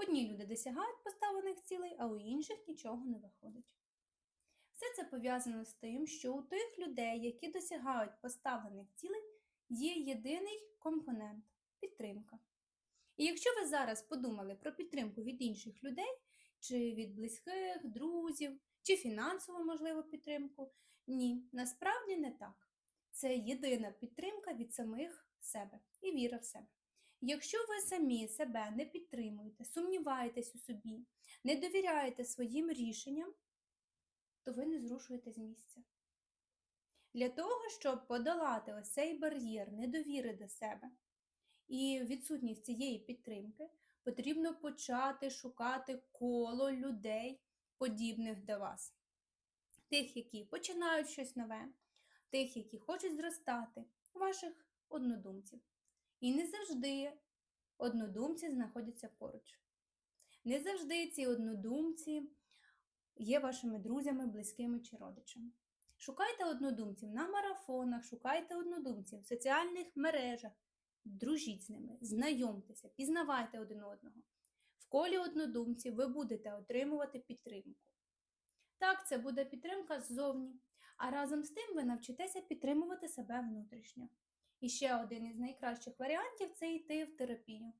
Одні люди досягають поставлених цілей, а у інших нічого не виходить. Все це пов'язано з тим, що у тих людей, які досягають поставлених цілей, є єдиний компонент підтримка. І якщо ви зараз подумали про підтримку від інших людей, чи від близьких, друзів, чи фінансову, можливо, підтримку, ні, насправді не так. Це єдина підтримка від самих себе і віра в себе. Якщо ви самі себе не підтримуєте, сумніваєтесь у собі, не довіряєте своїм рішенням, то ви не зрушуєте з місця. Для того, щоб подолати ось цей бар'єр недовіри до себе і відсутність цієї підтримки, потрібно почати шукати коло людей, подібних до вас. Тих, які починають щось нове, тих, які хочуть зростати, ваших однодумців. І не завжди однодумці знаходяться поруч. Не завжди ці однодумці є вашими друзями, близькими чи родичами. Шукайте однодумців на марафонах, шукайте однодумців в соціальних мережах, дружіть з ними, знайомтеся, пізнавайте один одного. В колі однодумців ви будете отримувати підтримку. Так, це буде підтримка ззовні, а разом з тим ви навчитеся підтримувати себе внутрішньо. І ще один із найкращих варіантів це йти в терапію.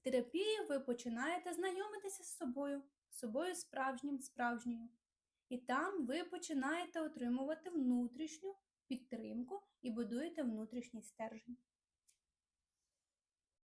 В терапії ви починаєте знайомитися з собою, з собою справжнім, справжньою. І там ви починаєте отримувати внутрішню підтримку і будуєте внутрішній стержень.